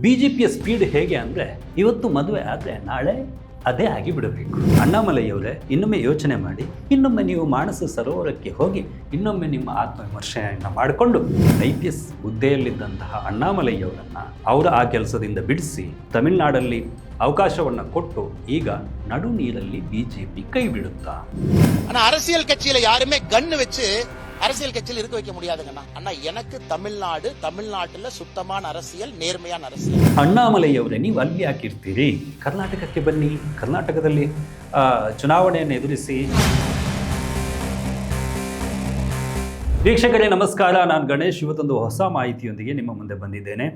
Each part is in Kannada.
ಬಿ ಜೆ ಪಿಯ ಸ್ಪೀಡ್ ಹೇಗೆ ಅಂದರೆ ಇವತ್ತು ಮದುವೆ ಆದರೆ ನಾಳೆ ಅದೇ ಆಗಿ ಬಿಡಬೇಕು ಅಣ್ಣಾಮಲೈಯವರೇ ಇನ್ನೊಮ್ಮೆ ಯೋಚನೆ ಮಾಡಿ ಇನ್ನೊಮ್ಮೆ ನೀವು ಮಾನಸ ಸರೋವರಕ್ಕೆ ಹೋಗಿ ಇನ್ನೊಮ್ಮೆ ನಿಮ್ಮ ಆತ್ಮವಿಮರ್ಶೆಯನ್ನು ಮಾಡಿಕೊಂಡು ಐ ಪಿ ಎಸ್ ಹುದ್ದೆಯಲ್ಲಿದ್ದಂತಹ ಅಣ್ಣಾಮಲೈಯವರನ್ನು ಅವರ ಆ ಕೆಲಸದಿಂದ ಬಿಡಿಸಿ ತಮಿಳುನಾಡಲ್ಲಿ ಅವಕಾಶವನ್ನು ಕೊಟ್ಟು ಈಗ ನಡು ನೀರಲ್ಲಿ ಬಿ ಜೆ ಪಿ ಕೈ ಬಿಡುತ್ತಾ ஆனா அரசியல் கட்சியில யாருமே கன்னு வச்சு அரசியல் கட்சியில இருக்க வைக்க முடியாதுங்கண்ணா அண்ணா எனக்கு தமிழ்நாடு தமிழ்நாட்டுல சுத்தமான அரசியல் நேர்மையான அரசியல் ಅಣ್ಣಾಮಲೈಯವರೇ ನೀವು ಅಲ್ಲಿ ಯಾಕಿರ್ತೀರಿ ಕರ್ನಾಟಕಕ್ಕೆ ಬನ್ನಿ ಕರ್ನಾಟಕದಲ್ಲಿ ಆ, ಚುನಾವಣೆಯನ್ನು ಎದುರಿಸಿ ವೀಕ್ಷಕರೇ ನಮಸ್ಕಾರ ನಾನು ಗಣೇಶ್ ಇವತ್ತೊಂದು ಹೊಸ ಮಾಹಿತಿಯೊಂದಿಗೆ ನಿಮ್ಮ ಮುಂದೆ ಬಂದಿದ್ದೇನೆ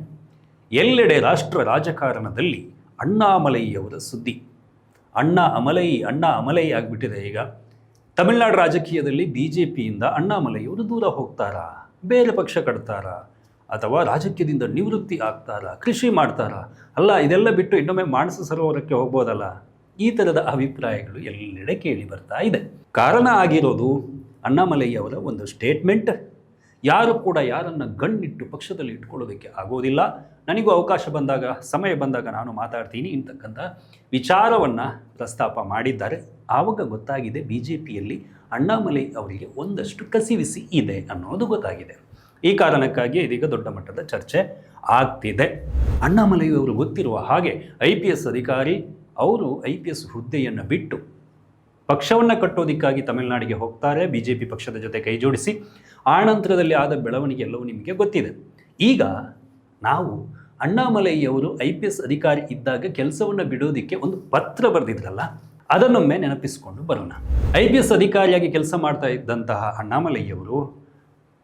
ಎಲ್ಲೆಡೆ ರಾಷ್ಟ್ರ ರಾಜಕಾರಣದಲ್ಲಿ ಅಣ್ಣಾಮಲೈಯವರ ಸುದ್ದಿ ಅಣ್ಣ ಅಮಲೈ ಅಣ್ಣ ಅಮಲೈ ಆಗಿಬಿಟ್ಟಿದೆ ಈಗ ತಮಿಳುನಾಡು ರಾಜಕೀಯದಲ್ಲಿ ಬಿ ಜೆ ಪಿಯಿಂದ ಅಣ್ಣಾಮಲೈಯವರು ದೂರ ಹೋಗ್ತಾರಾ? ಬೇರೆ ಪಕ್ಷ ಕಟ್ತಾರಾ? ಅಥವಾ ರಾಜಕೀಯದಿಂದ ನಿವೃತ್ತಿ ಆಗ್ತಾರಾ? ಕೃಷಿ ಮಾಡ್ತಾರಾ? ಅಲ್ಲ, ಇದೆಲ್ಲ ಬಿಟ್ಟು ಇನ್ನೊಮ್ಮೆ ಮಾನಸ ಸರೋವರಕ್ಕೆ ಹೋಗ್ಬೋದಲ್ಲ? ಈ ಥರದ ಅಭಿಪ್ರಾಯಗಳು ಎಲ್ಲೆಡೆ ಕೇಳಿ ಬರ್ತಾ ಇದೆ. ಕಾರಣ ಆಗಿರೋದು ಅಣ್ಣಾಮಲೈಯವರ ಒಂದು ಸ್ಟೇಟ್ಮೆಂಟ್. ಯಾರು ಕೂಡ ಯಾರನ್ನು ಗಣ್ಣಿಟ್ಟು ಪಕ್ಷದಲ್ಲಿ ಇಟ್ಕೊಳ್ಳೋದಕ್ಕೆ ಆಗೋದಿಲ್ಲ. ನನಗೂ ಅವಕಾಶ ಬಂದಾಗ, ಸಮಯ ಬಂದಾಗ ನಾನು ಮಾತಾಡ್ತೀನಿ ಇಂತಕ್ಕಂಥ ವಿಚಾರವನ್ನು ಪ್ರಸ್ತಾಪ ಮಾಡಿದ್ದಾರೆ. ಆವಾಗ ಗೊತ್ತಾಗಿದೆ ಬಿ ಜೆ ಪಿಯಲ್ಲಿ ಅಣ್ಣಾಮಲೈ ಅವರಿಗೆ ಒಂದಷ್ಟು ಕಸಿವಿಸಿ ಇದೆ ಅನ್ನೋದು ಗೊತ್ತಾಗಿದೆ. ಈ ಕಾರಣಕ್ಕಾಗಿ ಇದೀಗ ದೊಡ್ಡ ಮಟ್ಟದ ಚರ್ಚೆ ಆಗ್ತಿದೆ. ಅಣ್ಣಾಮಲೈ ಅವರು ಗೊತ್ತಿರುವ ಹಾಗೆ ಐ ಪಿ ಎಸ್ ಅಧಿಕಾರಿ ಅವರು ಐ ಪಿ ಎಸ್ ಹುದ್ದೆಯನ್ನು ಬಿಟ್ಟು ಪಕ್ಷವನ್ನು ಕಟ್ಟೋದಕ್ಕಾಗಿ ತಮಿಳುನಾಡಿಗೆ ಹೋಗ್ತಾರೆ ಬಿ ಜೆ ಪಿ ಪಕ್ಷದ ಜೊತೆ ಕೈ ಜೋಡಿಸಿ ಆನಂತರದಲ್ಲಿ ಆದ ಬೆಳವಣಿಗೆ ಎಲ್ಲವೂ ನಿಮಗೆ ಗೊತ್ತಿದೆ. ಈಗ ನಾವು ಅಣ್ಣಾಮಲೈಯವರು ಐ ಪಿ ಎಸ್ ಅಧಿಕಾರಿ ಇದ್ದಾಗ ಕೆಲಸವನ್ನು ಬಿಡೋದಕ್ಕೆ ಒಂದು ಪತ್ರ ಬರೆದಿದ್ರಲ್ಲ ಅದನ್ನೊಮ್ಮೆ ನೆನಪಿಸಿಕೊಂಡು ಬರೋಣ. ಐ ಪಿ ಎಸ್ ಅಧಿಕಾರಿಯಾಗಿ ಕೆಲಸ ಮಾಡ್ತಾ ಇದ್ದಂತಹ ಅಣ್ಣಾಮಲಯ್ಯವರು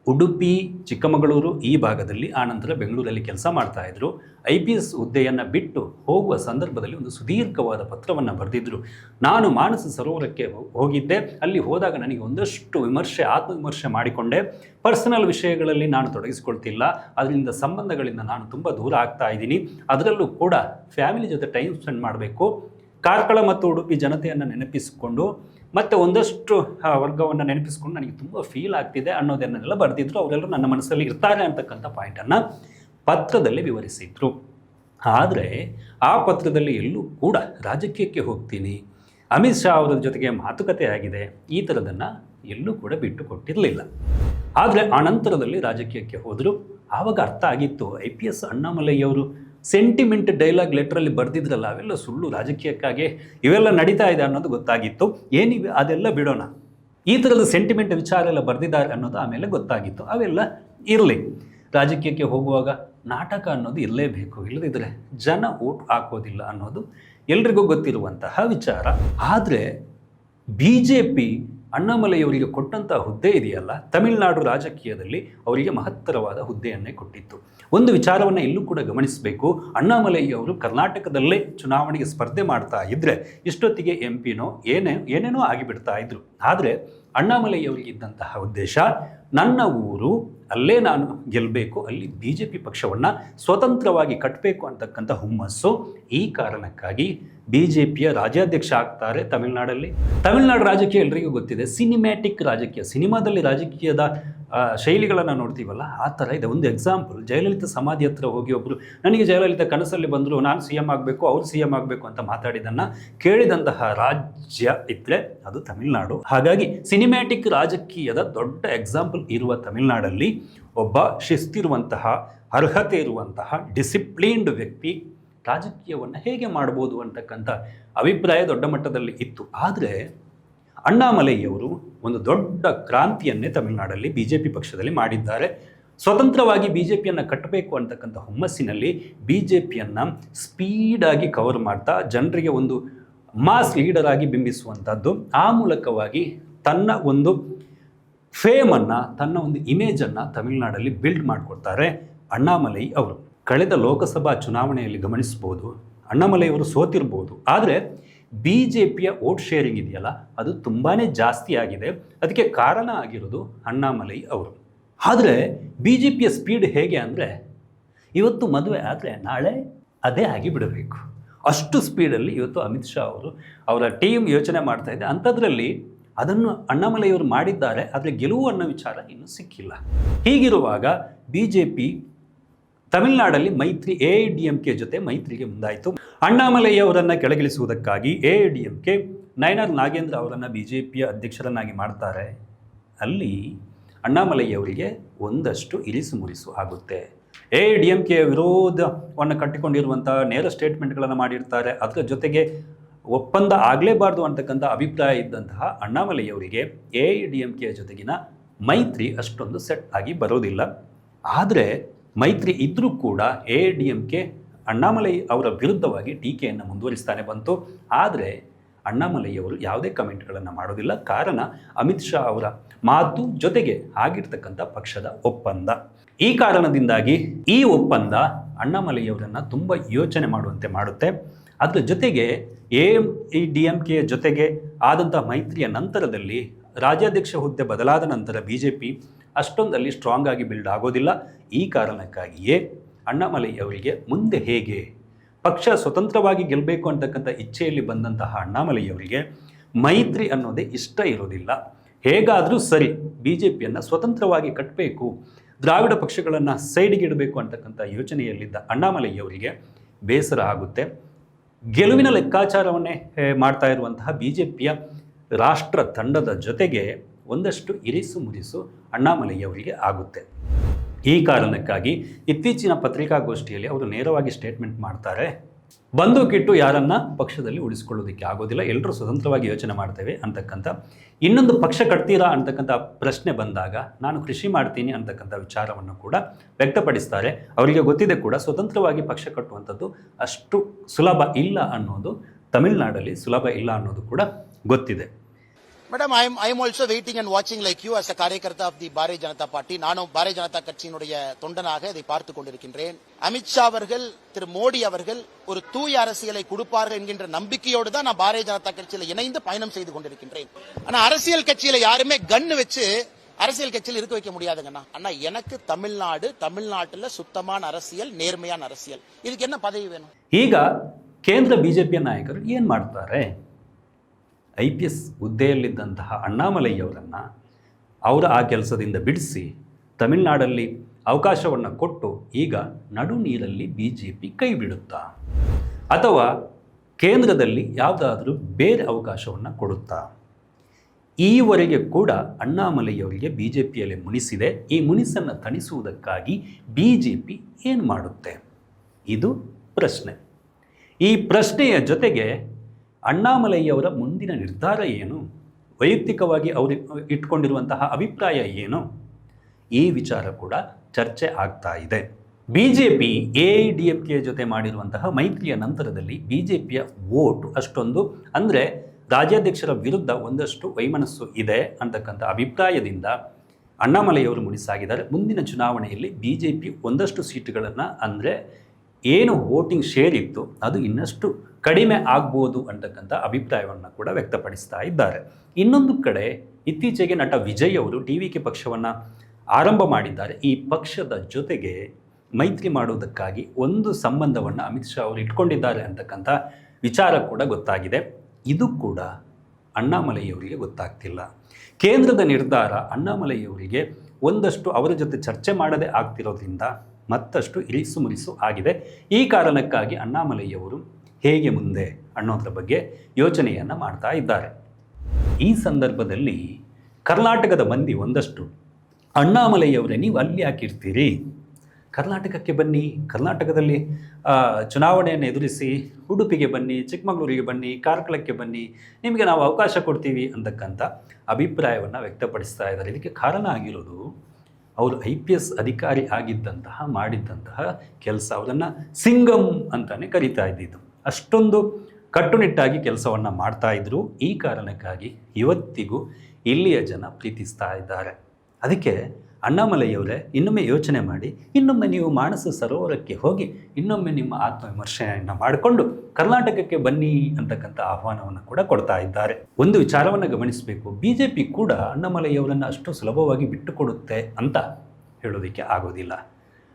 ಉಡುಪಿ, ಚಿಕ್ಕಮಗಳೂರು, ಈ ಭಾಗದಲ್ಲಿ, ಆನಂತರ ಬೆಂಗಳೂರಲ್ಲಿ ಕೆಲಸ ಮಾಡ್ತಾ ಇದ್ರು. ಐ ಪಿ ಎಸ್ ಹುದ್ದೆಯನ್ನು ಬಿಟ್ಟು ಹೋಗುವ ಸಂದರ್ಭದಲ್ಲಿ ಒಂದು ಸುದೀರ್ಘವಾದ ಪತ್ರವನ್ನು ಬರೆದಿದ್ದರು ನಾನು ಮಾನಸ ಸರೋವರಕ್ಕೆ ಹೋಗಿದ್ದೆ. ಅಲ್ಲಿ ಹೋದಾಗ ನನಗೆ ಒಂದಷ್ಟು ವಿಮರ್ಶೆ, ಆತ್ಮವಿಮರ್ಶೆ ಮಾಡಿಕೊಂಡೆ. ಪರ್ಸನಲ್ ವಿಷಯಗಳಲ್ಲಿ ನಾನು ತೊಡಗಿಸಿಕೊಳ್ತಿಲ್ಲ. ಅದರಿಂದ ಸಂಬಂಧಗಳಿಂದ ನಾನು ತುಂಬ ದೂರ ಆಗ್ತಾ ಇದ್ದೀನಿ. ಅದರಲ್ಲೂ ಕೂಡ ಫ್ಯಾಮಿಲಿ ಜೊತೆ ಟೈಮ್ ಸ್ಪೆಂಡ್ ಮಾಡಬೇಕು. ಕಾರ್ಕಳ ಮತ್ತು ಉಡುಪಿ ಜನತೆಯನ್ನು ನೆನಪಿಸಿಕೊಂಡು ಮತ್ತು ಒಂದಷ್ಟು ವರ್ಗವನ್ನು ನೆನಪಿಸ್ಕೊಂಡು ನನಗೆ ತುಂಬ ಫೀಲ್ ಆಗ್ತಿದೆ ಅನ್ನೋದನ್ನೆಲ್ಲ ಬರೆದಿದ್ರು. ಅವರೆಲ್ಲರೂ ನನ್ನ ಮನಸ್ಸಲ್ಲಿ ಇರ್ತಾರೆ ಅಂತಕ್ಕಂಥ ಪಾಯಿಂಟನ್ನು ಪತ್ರದಲ್ಲಿ ವಿವರಿಸಿದ್ರು. ಆದರೆ ಆ ಪತ್ರದಲ್ಲಿ ಎಲ್ಲೂ ಕೂಡ ರಾಜಕೀಯಕ್ಕೆ ಹೋಗ್ತೀನಿ. ಅಮಿತ್ ಶಾ ಅವರ ಜೊತೆಗೆ ಮಾತುಕತೆ ಆಗಿದೆ. ಈ ಥರದನ್ನು ಎಲ್ಲೂ ಕೂಡ ಬಿಟ್ಟು ಕೊಟ್ಟಿರಲಿಲ್ಲ. ಆದರೆ ಆನಂತರದಲ್ಲಿ ರಾಜಕೀಯಕ್ಕೆ ಹೋದರು. ಆವಾಗ ಅರ್ಥ ಆಗಿತ್ತು. ಐ ಪಿ ಎಸ್ ಅಣ್ಣಾಮಲೈಯವರು ಸೆಂಟಿಮೆಂಟ್ ಡೈಲಾಗ್ ಲೆಟ್ರಲ್ಲಿ ಬರೆದಿದ್ರಲ್ಲ, ಅವೆಲ್ಲ ಸುಳ್ಳು ರಾಜಕೀಯಕ್ಕಾಗಿ ಇವೆಲ್ಲ ನಡೀತಾ ಇದೆ ಅನ್ನೋದು ಗೊತ್ತಾಗಿತ್ತು. ಏನಿವೆ ಅದೆಲ್ಲ ಬಿಡೋಣ. ಈ ಥರದ ಸೆಂಟಿಮೆಂಟ್ ವಿಚಾರ ಎಲ್ಲ ಬರೆದಿದ್ದಾರೆ ಅನ್ನೋದು ಆಮೇಲೆ ಗೊತ್ತಾಗಿತ್ತು. ಅವೆಲ್ಲ ಇರಲಿ. ರಾಜಕೀಯಕ್ಕೆ ಹೋಗುವಾಗ ನಾಟಕ ಅನ್ನೋದು ಇರಲೇಬೇಕು. ಇಲ್ಲದಿದ್ದರೆ ಜನ ಓಟ್ ಹಾಕೋದಿಲ್ಲ ಅನ್ನೋದು ಎಲ್ರಿಗೂ ಗೊತ್ತಿರುವಂತಹ ವಿಚಾರ. ಆದರೆ ಬಿ ಜೆ ಪಿ ಅಣ್ಣಾಮಲೈಯವರಿಗೆ ಕೊಟ್ಟಂಥ ಹುದ್ದೆ ಇದೆಯಲ್ಲ, ತಮಿಳುನಾಡು ರಾಜಕೀಯದಲ್ಲಿ ಅವರಿಗೆ ಮಹತ್ತರವಾದ ಹುದ್ದೆಯನ್ನೇ ಕೊಟ್ಟಿತ್ತು. ಒಂದು ವಿಚಾರವನ್ನು ಇಲ್ಲೂ ಕೂಡ ಗಮನಿಸಬೇಕು. ಅಣ್ಣಾಮಲೈಯವರು ಕರ್ನಾಟಕದಲ್ಲೇ ಚುನಾವಣೆಗೆ ಸ್ಪರ್ಧೆ ಮಾಡ್ತಾ ಇದ್ದರೆ ಇಷ್ಟೊತ್ತಿಗೆ ಎಂ ಪಿನೋ ಏನೇ, ಏನೇನೋ ಆಗಿಬಿಡ್ತಾ ಇದ್ರು. ಆದರೆ ಅಣ್ಣಾಮಲೈ ಅವರಿಗೆ ಇದ್ದಂತಹ ಉದ್ದೇಶ, ನನ್ನ ಊರು ಅಲ್ಲೇ ನಾನು ಗೆಲ್ಲಬೇಕು ಅಲ್ಲಿ ಬಿ ಜೆ ಪಿ ಪಕ್ಷವನ್ನು ಸ್ವತಂತ್ರವಾಗಿ ಕಟ್ಟಬೇಕು ಅಂತಕ್ಕಂಥ ಹುಮ್ಮಸ್ಸು ಈ ಕಾರಣಕ್ಕಾಗಿ ಬಿ ಜೆ ಪಿಯ ರಾಜ್ಯಾಧ್ಯಕ್ಷ ಆಗ್ತಾರೆ ತಮಿಳುನಾಡಲ್ಲಿ. ತಮಿಳುನಾಡು ರಾಜಕೀಯ ಎಲ್ರಿಗೂ ಗೊತ್ತಿದೆ. ಸಿನಿಮ್ಯಾಟಿಕ್ ರಾಜಕೀಯ, ಸಿನಿಮಾದಲ್ಲಿ ರಾಜಕೀಯದ ಶೈಲಿಗಳನ್ನು ನೋಡ್ತೀವಲ್ಲ, ಆ ಥರ ಇದೆ. ಒಂದು ಎಕ್ಸಾಂಪಲ್ ಜಯಲಲಿತಾ ಸಮಾಧಿ ಹತ್ರ ಹೋಗಿ ಒಬ್ಬರು ನನಗೆ ಜಯಲಲಿತಾ ಕನಸಲ್ಲಿ ಬಂದರು, ನಾನು ಸಿ ಎಂ ಆಗಬೇಕು, ಅವ್ರು ಸಿ ಎಂ ಆಗಬೇಕು ಅಂತ ಮಾತಾಡಿದ್ದನ್ನು ಕೇಳಿದಂತಹ ರಾಜ್ಯ ಇದ್ದರೆ ಅದು ತಮಿಳುನಾಡು. ಹಾಗಾಗಿ ಸಿನಿಮ್ಯಾಟಿಕ್ ರಾಜಕೀಯದ ದೊಡ್ಡ ಎಕ್ಸಾಂಪಲ್ ಇರುವ ತಮಿಳುನಾಡಲ್ಲಿ ಒಬ್ಬ ಶಿಸ್ತಿರುವಂತಹ, ಅರ್ಹತೆ ಇರುವಂತಹ ಡಿಸಿಪ್ಲೀನ್ಡ್ ವ್ಯಕ್ತಿ ರಾಜಕೀಯವನ್ನು ಹೇಗೆ ಮಾಡ್ಬೋದು ಅಂತಕ್ಕಂಥ ಅಭಿಪ್ರಾಯ ದೊಡ್ಡ ಮಟ್ಟದಲ್ಲಿ ಇತ್ತು. ಆದರೆ ಅಣ್ಣಾಮಲೈಯವರು ಒಂದು ದೊಡ್ಡ ಕ್ರಾಂತಿಯನ್ನೇ ತಮಿಳುನಾಡಲ್ಲಿ ಬಿ ಜೆ ಪಿ ಪಕ್ಷದಲ್ಲಿ ಮಾಡಿದ್ದಾರೆ. ಸ್ವತಂತ್ರವಾಗಿ ಬಿ ಜೆ ಪಿಯನ್ನು ಕಟ್ಟಬೇಕು ಅಂತಕ್ಕಂಥ ಹುಮ್ಮಸ್ಸಿನಲ್ಲಿ ಬಿ ಜೆ ಪಿಯನ್ನು ಸ್ಪೀಡಾಗಿ ಕವರ್ ಮಾಡ್ತಾ ಜನರಿಗೆ ಒಂದು ಮಾಸ್ ಲೀಡರ್ ಆಗಿ ಬಿಂಬಿಸುವಂಥದ್ದು. ಆ ಮೂಲಕವಾಗಿ ತನ್ನ ಒಂದು ಫೇಮನ್ನು ತನ್ನ ಒಂದು ಇಮೇಜನ್ನು ತಮಿಳುನಾಡಲ್ಲಿ ಬಿಲ್ಡ್ ಮಾಡಿಕೊಡ್ತಾರೆ ಅಣ್ಣಾಮಲೈ ಅವರು. ಕಳೆದ ಲೋಕಸಭಾ ಚುನಾವಣೆಯಲ್ಲಿ ಗಮನಿಸ್ಬೋದು ಅಣ್ಣಾಮಲೈ ಅವರು ಸೋತಿರ್ಬೋದು. ಆದರೆ ಬಿ ಜೆ ಪಿಯ ವೋಟ್ ಶೇರಿಂಗ್ ಇದೆಯಲ್ಲ, ಅದು ತುಂಬಾ ಜಾಸ್ತಿ ಆಗಿದೆ. ಅದಕ್ಕೆ ಕಾರಣ ಆಗಿರೋದು ಅಣ್ಣಾಮಲೈ ಅವರು. ಆದರೆ ಬಿ ಜೆ ಪಿಯ ಸ್ಪೀಡ್ ಹೇಗೆ ಅಂದರೆ, ಇವತ್ತು ಮದುವೆ ಆದರೆ ನಾಳೆ ಅದೇ ಆಗಿ ಬಿಡಬೇಕು. ಅಷ್ಟು ಸ್ಪೀಡಲ್ಲಿ ಇವತ್ತು ಅಮಿತ್ ಶಾ ಅವರು ಅವರ ಟೀಮ್ ಯೋಚನೆ ಮಾಡ್ತಾ ಇದೆ. ಅಂಥದ್ರಲ್ಲಿ ಅದನ್ನು ಅಣ್ಣಾಮಲೈಯವರು ಮಾಡಿದ್ದಾರೆ, ಆದರೆ ಗೆಲುವು ಅನ್ನೋ ವಿಚಾರ ಇನ್ನೂ ಸಿಕ್ಕಿಲ್ಲ. ಹೀಗಿರುವಾಗ ಬಿ ಜೆ ಪಿ ತಮಿಳುನಾಡಲ್ಲಿ ಮೈತ್ರಿ ಎ ಡಿ ಎಂ ಕೆ ಜೊತೆ ಮೈತ್ರಿಗೆ ಮುಂದಾಯಿತು. ಅಣ್ಣಾಮಲೈ ಅವರನ್ನು ಕೆಳಗಿಳಿಸುವುದಕ್ಕಾಗಿ A D M K Nainar Nagendra ಅವರನ್ನು ಬಿ ಜೆ ಪಿಯ ಅಧ್ಯಕ್ಷರನ್ನಾಗಿ ಮಾಡ್ತಾರೆ. ಅಲ್ಲಿ ಅಣ್ಣಾಮಲೈ ಅವರಿಗೆ ಒಂದಷ್ಟು ಇರಿಸು ಮುರಿಸು ಆಗುತ್ತೆ. ಎ ಡಿ ಎಂ ಕೆ ವಿರೋಧವನ್ನು ಕಟ್ಟಿಕೊಂಡಿರುವಂಥ ನೇರ ಸ್ಟೇಟ್ಮೆಂಟ್ಗಳನ್ನು ಮಾಡಿರ್ತಾರೆ. ಅದರ ಜೊತೆಗೆ ಒಪ್ಪಂದ ಆಗಲೇಬಾರ್ದು ಅಂತಕ್ಕಂಥ ಅಭಿಪ್ರಾಯ ಇದ್ದಂತಹ ಅಣ್ಣಾಮಲೈ ಅವರಿಗೆ ಎ ಡಿ ಎಂ ಕೆಯ ಜೊತೆಗಿನ ಮೈತ್ರಿ ಅಷ್ಟೊಂದು ಸೆಟ್ ಆಗಿ ಬರೋದಿಲ್ಲ. ಆದರೆ ಮೈತ್ರಿ ಇದ್ದರೂ ಕೂಡ A D M K Annamalai ಅವರ ವಿರುದ್ಧವಾಗಿ ಟೀಕೆಯನ್ನು ಮುಂದುವರಿಸ್ತಾನೆ ಬಂತು. ಆದರೆ ಅಣ್ಣಾಮಲೈ ಅವರು ಯಾವುದೇ ಕಮೆಂಟ್ಗಳನ್ನು ಮಾಡೋದಿಲ್ಲ. ಕಾರಣ ಅಮಿತ್ ಶಾ ಅವರ ಮಾತು ಜೊತೆಗೆ ಆಗಿರ್ತಕ್ಕಂಥ ಪಕ್ಷದ ಒಪ್ಪಂದ. ಈ ಕಾರಣದಿಂದಾಗಿ ಈ ಒಪ್ಪಂದ ಅಣ್ಣಾಮಲೈ ಅವರನ್ನು ತುಂಬ ಯೋಚನೆ ಮಾಡುವಂತೆ ಮಾಡುತ್ತೆ. ಅದರ ಜೊತೆಗೆ A E D M K ಜೊತೆಗೆ ಆದಂಥ ಮೈತ್ರಿಯ ನಂತರದಲ್ಲಿ ರಾಜ್ಯಾಧ್ಯಕ್ಷ ಹುದ್ದೆ ಬದಲಾದ ನಂತರ ಬಿ ಜೆ ಪಿ ಅಷ್ಟೊಂದಲ್ಲಿ ಸ್ಟ್ರಾಂಗ್ ಆಗಿ ಬಿಲ್ಡ್ ಆಗೋದಿಲ್ಲ. ಈ ಕಾರಣಕ್ಕಾಗಿಯೇ ಅಣ್ಣಾಮಲೈ ಅವರಿಗೆ ಮುಂದೆ ಹೇಗೆ ಪಕ್ಷ ಸ್ವತಂತ್ರವಾಗಿ ಗೆಲ್ಲಬೇಕು ಅಂತಕ್ಕಂಥ ಇಚ್ಛೆಯಲ್ಲಿ ಬಂದಂತಹ ಅಣ್ಣಾಮಲೈ ಅವರಿಗೆ ಮೈತ್ರಿ ಅನ್ನೋದೇ ಇಷ್ಟ ಇರೋದಿಲ್ಲ. ಹೇಗಾದರೂ ಸರಿ ಬಿ ಜೆ ಪಿಯನ್ನು ಸ್ವತಂತ್ರವಾಗಿ ಕಟ್ಟಬೇಕು ದ್ರಾವಿಡ ಪಕ್ಷಗಳನ್ನು ಸೈಡ್ಗೆ ಇಡಬೇಕು ಅಂತಕ್ಕಂಥ ಯೋಚನೆಯಲ್ಲಿದ್ದ ಅಣ್ಣಾಮಲೈ ಅವರಿಗೆ ಬೇಸರ ಆಗುತ್ತೆ. ಗೆಲುವಿನ ಲೆಕ್ಕಾಚಾರವನ್ನೇ ಮಾಡ್ತಾ ಇರುವಂತಹ ಬಿ ಜೆ ಪಿಯ ರಾಷ್ಟ್ರ ತಂಡದ ಜೊತೆಗೆ ಒಂದಷ್ಟು ಇರಿಸು ಮುರಿಸು ಅಣ್ಣಾಮಲೈಯವರಿಗೆ ಆಗುತ್ತೆ. ಈ ಕಾರಣಕ್ಕಾಗಿ ಇತ್ತೀಚಿನ ಪತ್ರಿಕಾಗೋಷ್ಠಿಯಲ್ಲಿ ಅವರು ನೇರವಾಗಿ ಸ್ಟೇಟ್ಮೆಂಟ್ ಮಾಡ್ತಾರೆ. ಬಂದೂಕಿಟ್ಟು ಯಾರನ್ನ ಪಕ್ಷದಲ್ಲಿ ಉಳಿಸ್ಕೊಳ್ಳೋದಕ್ಕೆ ಆಗೋದಿಲ್ಲ ಎಲ್ಲರೂ ಸ್ವತಂತ್ರವಾಗಿ ಯೋಚನೆ ಮಾಡ್ತೇವೆ ಅಂತಕ್ಕಂಥ. ಇನ್ನೊಂದು ಪಕ್ಷ ಕಟ್ತೀರಾ ಅಂತಕ್ಕಂಥ ಪ್ರಶ್ನೆ ಬಂದಾಗ, ನಾನು ಕೃಷಿ ಮಾಡ್ತೀನಿ ಅಂತಕ್ಕಂಥ ವಿಚಾರವನ್ನು ಕೂಡ ವ್ಯಕ್ತಪಡಿಸ್ತಾರೆ. ಅವರಿಗೆ ಗೊತ್ತಿದೆ ಕೂಡ ಸ್ವತಂತ್ರವಾಗಿ ಪಕ್ಷ ಕಟ್ಟುವಂಥದ್ದು ಅಷ್ಟು ಸುಲಭ ಇಲ್ಲ ಅನ್ನೋದು, ತಮಿಳುನಾಡಲ್ಲಿ ಸುಲಭ ಇಲ್ಲ ಅನ್ನೋದು ಕೂಡ ಗೊತ್ತಿದೆ. madam I I am also waiting and வாட்சிங் like you as a karyakarta of the Bharatiya Janata party நானும் பாரதிய ஜனதா கட்சியினுடைய தொண்டனாக இதை பார்த்துக் கொண்டிருக்கின்றேன் அமித்ஷா அவர்கள் திரு மோடி அவர்கள் ஒரு தூய அரசியலை கொடுப்பார்கள் என்கின்ற நம்பிக்கையோடு தான் நான் பாரதிய ஜனதா கட்சியில இணைந்து பயணம் செய்து கொண்டிருக்கின்றேன் ஆனா அரசியல் கட்சியில யாருமே கன்னு வச்சு அரசியல் கட்சியில் இருக்க வைக்க முடியாதுங்கண்ணா அண்ணா எனக்கு தமிழ்நாடு தமிழ்நாட்டுல சுத்தமான அரசியல் நேர்மையான அரசியல் இதுக்கு என்ன பதவி வேணும் ಈಗ ಕೇಂದ್ರ ಬಿ ಜೆ ಪಿಯ ನಾಯಕರು ಏನು ಮಾಡ್ತಾರೆ ಐ ಪಿ ಎಸ್ ಹುದ್ದೆಯಲ್ಲಿದ್ದಂತಹ ಅಣ್ಣಾಮಲೈಯವರನ್ನು ಅವರ ಆ ಕೆಲಸದಿಂದ ಬಿಡಿಸಿ ತಮಿಳುನಾಡಲ್ಲಿ ಅವಕಾಶವನ್ನು ಕೊಟ್ಟು ಈಗ ನಡು ನೀರಲ್ಲಿ ಬಿ ಜೆ ಪಿ ಕೈ ಬಿಡುತ್ತಾ? ಅಥವಾ ಕೇಂದ್ರದಲ್ಲಿ ಯಾವುದಾದ್ರೂ ಬೇರೆ ಅವಕಾಶವನ್ನು ಕೊಡುತ್ತಾ? ಈವರೆಗೆ ಕೂಡ ಅಣ್ಣಾಮಲೈಯವರಿಗೆ ಬಿ ಜೆ ಪಿಯಲ್ಲಿ ಮುನಿಸಿದೆ. ಈ ಮುನಿಸನ್ನು ತಣಿಸುವುದಕ್ಕಾಗಿ ಬಿ ಜೆ ಪಿ ಏನು ಮಾಡುತ್ತೆ? ಇದು ಪ್ರಶ್ನೆ. ಈ ಪ್ರಶ್ನೆಯ ಜೊತೆಗೆ ಅಣ್ಣಾಮಲೈಯವರ ಮುಂದಿನ ನಿರ್ಧಾರ ಏನು? ವೈಯಕ್ತಿಕವಾಗಿ ಅವರು ಇಟ್ಕೊಂಡಿರುವಂತಹ ಅಭಿಪ್ರಾಯ ಏನು? ಈ ವಿಚಾರ ಕೂಡ ಚರ್ಚೆ ಆಗ್ತಾ ಇದೆ. B J P A I D F K ಜೊತೆ ಮಾಡಿರುವಂತಹ ಮೈತ್ರಿಯ ನಂತರದಲ್ಲಿ ಬಿ ಜೆ ಪಿಯ ವೋಟ್ ಅಷ್ಟೊಂದು. ಅಂದರೆ ರಾಜ್ಯಾಧ್ಯಕ್ಷರ ವಿರುದ್ಧ ಒಂದಷ್ಟು ವೈಮನಸ್ಸು ಇದೆ ಅಂತಕ್ಕಂಥ ಅಭಿಪ್ರಾಯದಿಂದ ಅಣ್ಣಾಮಲೈಯವರು ಮುನಿಸಾಗಿದ್ದಾರೆ ಮುಂದಿನ ಚುನಾವಣೆಯಲ್ಲಿ ಬಿ ಜೆ ಪಿ ಒಂದಷ್ಟು ಸೀಟುಗಳನ್ನು ಅಂದರೆ ಏನು ವೋಟಿಂಗ್ ಶೇರ್ ಇತ್ತು ಅದು ಇನ್ನಷ್ಟು ಕಡಿಮೆ ಆಗ್ಬೋದು ಅಂತಕ್ಕಂಥ ಅಭಿಪ್ರಾಯವನ್ನು ಕೂಡ ವ್ಯಕ್ತಪಡಿಸ್ತಾ ಇದ್ದಾರೆ. ಇನ್ನೊಂದು ಕಡೆ ಇತ್ತೀಚೆಗೆ ನಟ ವಿಜಯ್ ಅವರು ಟಿ ವಿ ಕೆ ಪಕ್ಷವನ್ನು ಆರಂಭ ಮಾಡಿದ್ದಾರೆ. ಈ ಪಕ್ಷದ ಜೊತೆಗೆ ಮೈತ್ರಿ ಮಾಡುವುದಕ್ಕಾಗಿ ಒಂದು ಸಂಬಂಧವನ್ನು ಅಮಿತ್ ಶಾ ಅವರು ಇಟ್ಕೊಂಡಿದ್ದಾರೆ ಅಂತಕ್ಕಂಥ ವಿಚಾರ ಕೂಡ ಗೊತ್ತಾಗಿದೆ. ಇದು ಕೂಡ ಅಣ್ಣಾಮಲೈಯವರಿಗೆ ಗೊತ್ತಾಗ್ತಿಲ್ಲ. ಕೇಂದ್ರದ ನಿರ್ಧಾರ ಅಣ್ಣಾಮಲೈಯವರಿಗೆ ಒಂದಷ್ಟು ಅವರ ಜೊತೆ ಚರ್ಚೆ ಮಾಡದೇ ಆಗ್ತಿರೋದ್ರಿಂದ ಮತ್ತಷ್ಟು ಇರಿಸು ಮುರಿಸು ಆಗಿದೆ. ಈ ಕಾರಣಕ್ಕಾಗಿ ಅಣ್ಣಾಮಲೈಯವರು ಹೇಗೆ ಮುಂದೆ ಅನ್ನೋದ್ರ ಬಗ್ಗೆ ಯೋಚನೆಯನ್ನು ಮಾಡ್ತಾ ಇದ್ದಾರೆ. ಈ ಸಂದರ್ಭದಲ್ಲಿ ಕರ್ನಾಟಕದ ಮಂದಿ ಒಂದಷ್ಟು, ಅಣ್ಣಾಮಲೈಯವರೇ, ನೀವು ಅಲ್ಲಿ ಹಾಕಿರ್ತೀರಿ ಕರ್ನಾಟಕಕ್ಕೆ ಬನ್ನಿ, ಕರ್ನಾಟಕದಲ್ಲಿ ಚುನಾವಣೆಯನ್ನು ಎದುರಿಸಿ, ಉಡುಪಿಗೆ ಬನ್ನಿ, ಚಿಕ್ಕಮಗಳೂರಿಗೆ ಬನ್ನಿ, ಕಾರ್ಕಳಕ್ಕೆ ಬನ್ನಿ, ನಿಮಗೆ ನಾವು ಅವಕಾಶ ಕೊಡ್ತೀವಿ ಅಂತಕ್ಕಂಥ ಅಭಿಪ್ರಾಯವನ್ನು ವ್ಯಕ್ತಪಡಿಸ್ತಾ ಇದ್ದಾರೆ. ಇದಕ್ಕೆ ಕಾರಣ ಆಗಿರೋದು ಅವರು ಐ ಪಿ ಎಸ್ ಅಧಿಕಾರಿ ಆಗಿದ್ದಂತಹ, ಮಾಡಿದ್ದಂತಹ ಕೆಲಸ ಅವರನ್ನು ಸಿಂಗಮ್ ಅಂತಲೇ ಕರೀತಾ ಇದ್ದಿದ್ದು. ಅಷ್ಟೊಂದು ಕಟ್ಟುನಿಟ್ಟಾಗಿ ಕೆಲಸವನ್ನು ಮಾಡ್ತಾ ಇದ್ದರು ಈ ಕಾರಣಕ್ಕಾಗಿ ಇವತ್ತಿಗೂ ಇಲ್ಲಿಯ ಜನ ಪ್ರೀತಿಸ್ತಾ ಇದ್ದಾರೆ. ಅದಕ್ಕೆ ಅಣ್ಣಾಮಲೈಯವರೇ, ಇನ್ನೊಮ್ಮೆ ಯೋಚನೆ ಮಾಡಿ, ಇನ್ನೊಮ್ಮೆ ನೀವು ಮಾನಸ ಸರೋವರಕ್ಕೆ ಹೋಗಿ, ಇನ್ನೊಮ್ಮೆ ನಿಮ್ಮ ಆತ್ಮವಿಮರ್ಶೆಯನ್ನು ಮಾಡಿಕೊಂಡು ಕರ್ನಾಟಕಕ್ಕೆ ಬನ್ನಿ ಅಂತಕ್ಕಂಥ ಆಹ್ವಾನವನ್ನು ಕೂಡ ಕೊಡ್ತಾ ಇದ್ದಾರೆ. ಒಂದು ವಿಚಾರವನ್ನು ಗಮನಿಸಬೇಕು ಬಿ ಜೆ ಪಿ ಕೂಡ ಅಣ್ಣಾಮಲೈಯವರನ್ನು ಅಷ್ಟು ಸುಲಭವಾಗಿ ಬಿಟ್ಟುಕೊಡುತ್ತೆ ಅಂತ ಹೇಳೋದಕ್ಕೆ ಆಗೋದಿಲ್ಲ.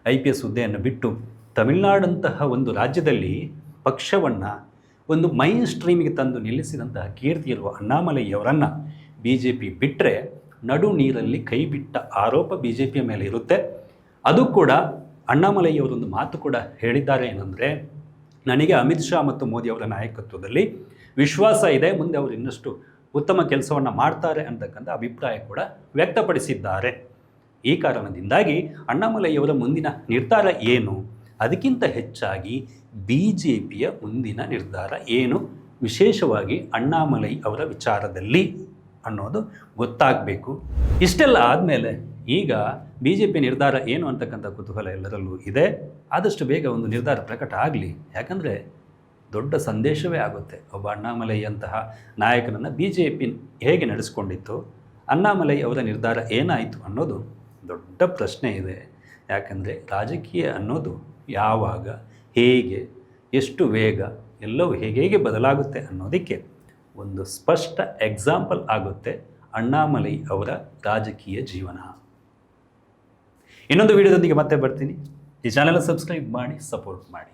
ಐ ಪಿ ಎಸ್ ಹುದ್ದೆಯನ್ನು ಬಿಟ್ಟು ತಮಿಳುನಾಡಂತಹ ಒಂದು ರಾಜ್ಯದಲ್ಲಿ ಪಕ್ಷವನ್ನು ಒಂದು ಮೈನ್ ಸ್ಟ್ರೀಮಿಗೆ ತಂದು ನಿಲ್ಲಿಸಿದಂತಹ ಕೀರ್ತಿ ಇರುವ ಅಣ್ಣಾಮಲೈಯವರನ್ನು ಬಿ ಜೆ ಪಿ ಬಿಟ್ಟರೆ ನಡು ನೀರಲ್ಲಿ ಕೈಬಿಟ್ಟ ಆರೋಪ ಬಿ ಜೆ ಪಿಯ ಮೇಲೆ ಇರುತ್ತೆ. ಅದು ಕೂಡ ಅಣ್ಣಾಮಲೈಯವರೊಂದು ಮಾತು ಕೂಡ ಹೇಳಿದ್ದಾರೆ ಏನಂದರೆ, ನನಗೆ ಅಮಿತ್ ಶಾ ಮತ್ತು ಮೋದಿ ಅವರ ನಾಯಕತ್ವದಲ್ಲಿ ವಿಶ್ವಾಸ ಇದೆ, ಮುಂದೆ ಅವರು ಇನ್ನಷ್ಟು ಉತ್ತಮ ಕೆಲಸವನ್ನು ಮಾಡ್ತಾರೆ ಅಂತಕ್ಕಂಥ ಅಭಿಪ್ರಾಯ ಕೂಡ ವ್ಯಕ್ತಪಡಿಸಿದ್ದಾರೆ. ಈ ಕಾರಣದಿಂದಾಗಿ ಅಣ್ಣಾಮಲೈಯವರ ಮುಂದಿನ ನಿರ್ಧಾರ ಏನು? ಅದಕ್ಕಿಂತ ಹೆಚ್ಚಾಗಿ ಬಿ ಜೆ ಪಿಯ ಮುಂದಿನ ನಿರ್ಧಾರ ಏನು? ವಿಶೇಷವಾಗಿ ಅಣ್ಣಾಮಲೈ ಅವರ ವಿಚಾರದಲ್ಲಿ. ಅನ್ನೋದು ಗೊತ್ತಾಗಬೇಕು. ಇಷ್ಟೆಲ್ಲ ಆದಮೇಲೆ ಈಗ ಬಿ ಜೆ ಪಿ ನಿರ್ಧಾರ ಏನು ಅಂತಕ್ಕಂಥ ಕುತೂಹಲ ಎಲ್ಲರಲ್ಲೂ ಇದೆ. ಆದಷ್ಟು ಬೇಗ ಒಂದು ನಿರ್ಧಾರ ಪ್ರಕಟ ಆಗಲಿ. ಯಾಕಂದರೆ ದೊಡ್ಡ ಸಂದೇಶವೇ ಆಗುತ್ತೆ. ಒಬ್ಬ ಅಣ್ಣಾಮಲೈಯಂತಹ ನಾಯಕನನ್ನು ಬಿ ಜೆ ಪಿ ಹೇಗೆ ನಡೆಸ್ಕೊಂಡಿತ್ತು, ಅಣ್ಣಾಮಲೈ ಅವರ ನಿರ್ಧಾರ ಏನಾಯಿತು ಅನ್ನೋದು ದೊಡ್ಡ ಪ್ರಶ್ನೆ ಇದೆ. ಯಾಕಂದರೆ ರಾಜಕೀಯ ಅನ್ನೋದು ಯಾವಾಗ, ಹೇಗೆ, ಎಷ್ಟು ವೇಗ ಎಲ್ಲವೂ ಹೇಗೆ ಹೇಗೆ ಬದಲಾಗುತ್ತೆ ಅನ್ನೋದಕ್ಕೆ ಒಂದು ಸ್ಪಷ್ಟ ಎಕ್ಸಾಂಪಲ್ ಆಗುತ್ತೆ ಅಣ್ಣಾಮಲೈ ಅವರ ರಾಜಕೀಯ ಜೀವನ. ಇನ್ನೊಂದು ವಿಡಿಯೋದೊಂದಿಗೆ ಮತ್ತೆ ಬರ್ತೀನಿ. ಈ ಚಾನೆಲ್ ಸಬ್ಸ್ಕ್ರೈಬ್ ಮಾಡಿ, ಸಪೋರ್ಟ್ ಮಾಡಿ.